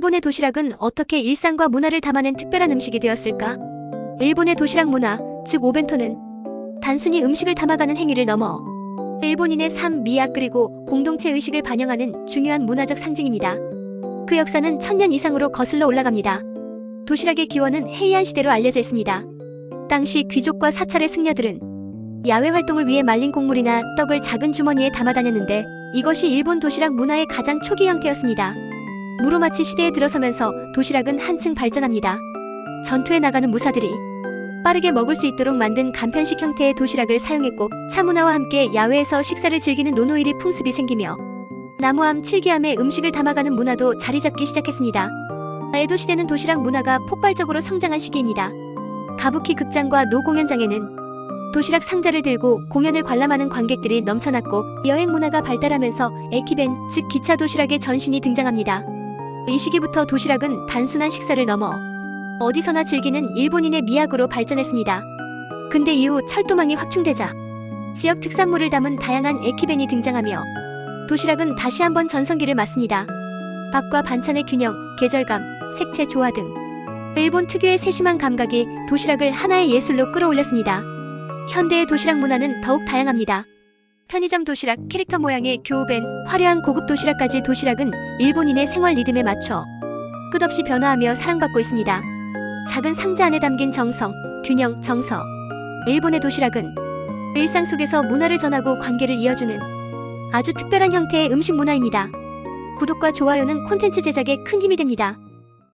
일본의 도시락은 어떻게 일상과 문화를 담아낸 특별한 음식이 되었을까? 일본의 도시락 문화, 즉 오벤토는 단순히 음식을 담아가는 행위를 넘어 일본인의 삶, 미학 그리고 공동체 의식을 반영하는 중요한 문화적 상징입니다. 그 역사는 천년 이상으로 거슬러 올라갑니다. 도시락의 기원은 헤이안 시대로 알려져 있습니다. 당시 귀족과 사찰의 승려들은 야외 활동을 위해 말린 곡물이나 떡을 작은 주머니에 담아 다녔는데 이것이 일본 도시락 문화의 가장 초기 형태였습니다. 무로마치 시대에 들어서면서 도시락은 한층 발전합니다. 전투에 나가는 무사들이 빠르게 먹을 수 있도록 만든 간편식 형태의 도시락을 사용했고 차문화와 함께 야외에서 식사를 즐기는 노노일이 풍습이 생기며 나무함, 칠기함에 음식을 담아가는 문화도 자리 잡기 시작했습니다. 에도 시대는 도시락 문화가 폭발적으로 성장한 시기입니다. 가부키 극장과 노 공연장에는 도시락 상자를 들고 공연을 관람하는 관객들이 넘쳐났고 여행 문화가 발달하면서 에키벤, 즉 기차 도시락의 전신이 등장합니다. 이 시기부터 도시락은 단순한 식사를 넘어 어디서나 즐기는 일본인의 미학으로 발전했습니다. 근대 이후 철도망이 확충되자 지역 특산물을 담은 다양한 에키벤이 등장하며 도시락은 다시 한번 전성기를 맞습니다. 밥과 반찬의 균형, 계절감, 색채 조화 등 일본 특유의 세심한 감각이 도시락을 하나의 예술로 끌어올렸습니다. 현대의 도시락 문화는 더욱 다양합니다. 편의점 도시락, 캐릭터 모양의 교우벤, 화려한 고급 도시락까지 도시락은 일본인의 생활 리듬에 맞춰 끝없이 변화하며 사랑받고 있습니다. 작은 상자 안에 담긴 정성, 균형, 정서. 일본의 도시락은 일상 속에서 문화를 전하고 관계를 이어주는 아주 특별한 형태의 음식 문화입니다. 구독과 좋아요는 콘텐츠 제작에 큰 힘이 됩니다.